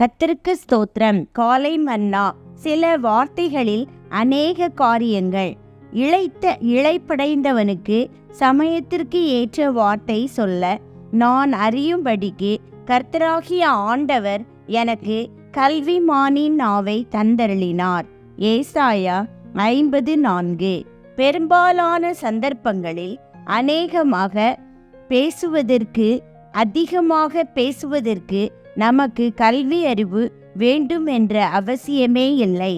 கத்திற்கு ஸ்தோத்திரம். காலை மன்னா சில வார்த்தைகளில் அநேக காரியங்கள். இழைத்த இழைப்படைந்தவனுக்கு சமயத்திற்கு ஏற்ற வார்த்தை சொல்ல நான் அறியும்படிக்கு கர்த்தராகிய ஆண்டவர் எனக்கு கல்விமானின் நாவை தந்தருளினார். ஏசாயா ஐம்பது நான்கு பெரும்பாலான சந்தர்ப்பங்களில் அநேகமாக பேசுவதற்கு அதிகமாக பேசுவதற்கு நமக்கு கல்வி அறிவு வேண்டும் என்ற அவசியமே இல்லை.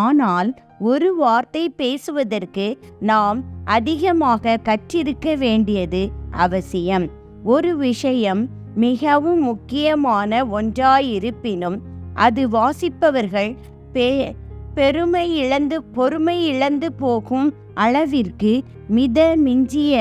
ஆனால் ஒரு வார்த்தை பேசுவதற்கு நாம் அதிகமாக கற்றிருக்க வேண்டியது அவசியம். ஒரு விஷயம் மிகவும் முக்கியமான ஒன்றாயிருப்பினும் அது வாசிப்பவர்கள் பே பெருமை இழந்து பொறுமை இழந்து போகும் அளவிற்கு மித மிஞ்சிய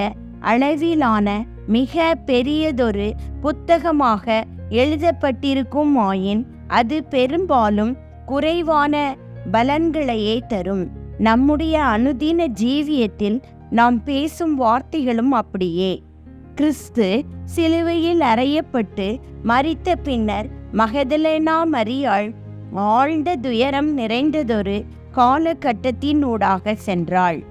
அளவிலான மிக பெரியதொரு புத்தகமாக எழுதப்பட்டிருக்கும் ஆயின் அது பெரும்பாலும் குறைவான பலன்களையே தரும். நம்முடைய அனுதின ஜீவியத்தில் நாம் பேசும் வார்த்தைகளும் அப்படியே. கிறிஸ்து சிலுவையில் அறையப்பட்டு மறித்த பின்னர் மகதலேனா மரியாள் ஆழ்ந்த துயரம் நிறைந்ததொரு காலகட்டத்தினூடாக சென்றாள்.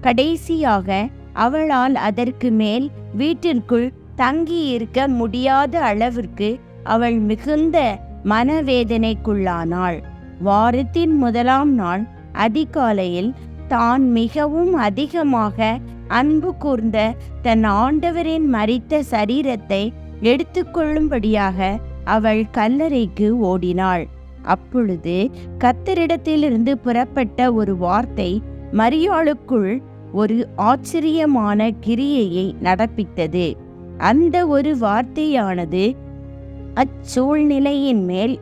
கடைசியாக அவளால் அதற்கு மேல் வீட்டிற்குள் தங்கியிருக்க முடியாத அளவிற்கு அவள் மிகுந்த மனவேதனைக்குள்ளானாள். வாரத்தின் முதலாம் நாள் அதிகாலையில் தான் மிகவும் அதிகமாக அன்பு கூர்ந்த தன் ஆண்டவரின் மரித்த சரீரத்தை எடுத்துக்கொள்ளும்படியாக அவள் கல்லறைக்கு ஓடினாள். அப்பொழுது கத்தரிடத்திலிருந்து புறப்பட்ட ஒரு வார்த்தை மரியாளுக்குள் ஒரு ஆச்சரியமான கிரியையை நடப்பித்தது. அந்த ஒரு வார்த்தையானது அச்சூழ்நிலையின் மேல்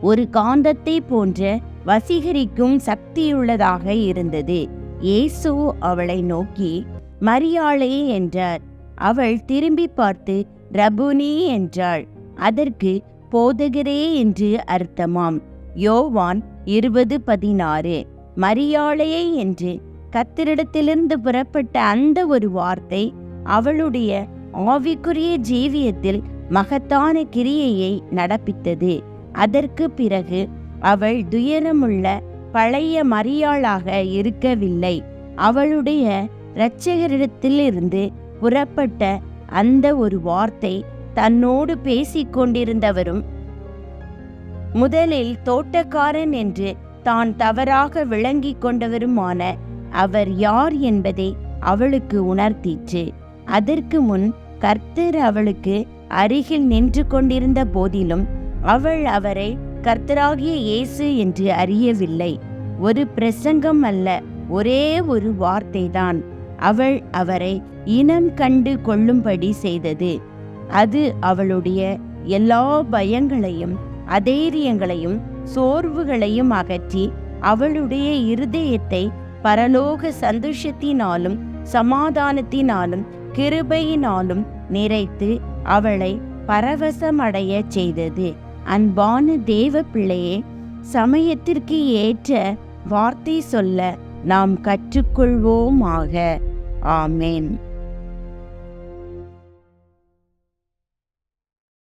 ஒரு காந்தத்தை போன்ற வசீகரிக்கும் சக்தியுள்ளதாக இருந்தது. இயேசு அவளை நோக்கி மரியாளே என்றார். அவள் திரும்பி பார்த்து ரபுனி என்றாள். அதற்கு போதகரே என்று அர்த்தமாம். யோவான் இருபது பதினாறு மரியாளையே என்று கத்திரிடத்திலிருந்து புறப்பட்ட அந்த ஒரு வார்த்தை அவளுடைய ஆவிக்குரிய ஜீவியத்தில் மகத்தான கிரியையை நடப்பித்தது. அதற்கு பிறகு அவள் துயரமுள்ள பழைய மரியாளாக இருக்கவில்லை. அவளுடைய இரட்சகரிடத்திலிருந்து புறப்பட்ட அந்த ஒரு வார்த்தை தன்னோடு பேசிக்கொண்டிருந்தவரும் முதலில் தோட்டக்காரன் என்று தான் தவறாக விளங்கி கொண்டவருமான அவர் யார் என்பதை அவளுக்கு உணர்த்திற்று. அதற்கு முன் கர்த்தர் அவளுக்கு அருகில் நின்று கொண்டிருந்த போதிலும் அவள் அவரை கர்த்தராகிய இயேசு என்று அறியவில்லை. ஒரு பிரசங்கம் அல்ல ஒரே ஒரு வார்த்தைதான். அவள் அவரை இனம் கண்டு கொள்ளும்படி செய்தது. அது அவளுடைய எல்லா பயங்களையும் அதேரியங்களையும் சோர்வுகளையும் அகற்றி அவளுடைய இருதயத்தை பரலோக சந்தோஷத்தினாலும் சமாதானத்தினாலும் கிருபையினாலும் நிறைத்து அவளை பரவசமடைய செய்தது. அன்பான தேவ பிள்ளையே சமயத்திற்கு ஏற்ற வார்த்தை சொல்ல நாம் கற்றுக்கொள்வோமாக. ஆமேன்.